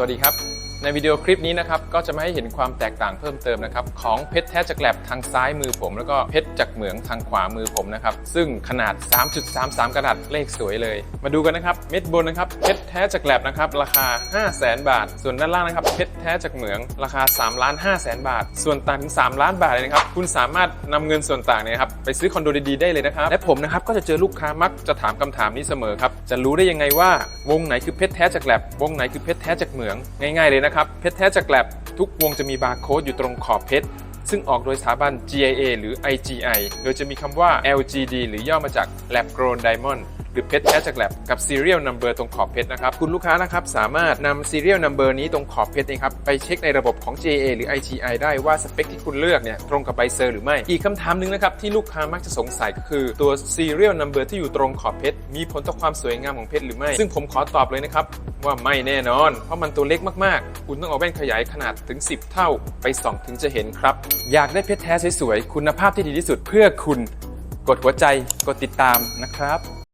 สวัสดีครับ ในวิดีโอคลิปนี้นะครับก็จะมาให้เห็นความแตกต่างเพิ่มเติมนะครับของเพชรแท้จากแกลบทางซ้ายมือผม แล้วก็เพชรจากเหมืองทางขวามือผมนะครับซึ่งขนาด 3.33 กระดัตเลขสวยเลย มาดูกันนะครับเม็ดบนนะครับเพชรแท้จากแกลบนะครับราคา 5 0 0แสนบาท ส่วนด้านล่างนะครับเพชรแท้จากเหมืองราคา3ล้าน5แสนบาท ส่วนต่างถึง 3 ล้านบาทเลยนะครับคุณสามารถนำเงินส่วนต่างเนี่ยครับไปซื้อคอนโดดีๆได้เลยนะครับและผมนะครับก็จะเจอลูกค้ามักจะถามคำถามนี้เสมอครับจะรู้ได้ยังไงว่าวงไหนคือเพชรแท้จากแกลบวงไหนคือเพชรแท้จากเหมืองง่ายๆเลยนะครับ เพชรแท้จากแกลบทุกวงจะมีบาร์โค้ดอยู่ตรงขอบเพชร ซึ่งออกโดยสถาบัน GIA หรือ IGI โดยจะมีคำว่า LGD หรือย่อมาจาก Lab Grown Diamond หรือเพชรแท้จากแลบกับ Serial Number ตรงขอบเพชรนะครับ คุณลูกค้านะครับสามารถนำ Serial Number นี้ตรงขอบเพชรนะครับไปเช็คในระบบของ GIA หรือ IGI ได้ว่าสเปคที่คุณเลือกเนี่ยตรงกับใบเซอร์หรือไม่ อีกคำถามหนึ่งนะครับที่ลูกค้ามักจะสงสัยก็คือตัว Serial Number ที่อยู่ตรงขอบเพชรมีผลต่อความสวยงามของเพชรหรือไม่ ซึ่งผมขอตอบเลยนะครับว่าไม่แน่นอน เพราะมันตัวเล็กมากๆ คุณต้องเอาแว่นขยายขนาดถึง 10 เท่าไปส่องถึงจะเห็นครับ อยากได้เพชรแท้สวยๆ คุณภาพที่ดีที่สุดเพื่อคุณ กดหัวใจ กดติดตามนะครับ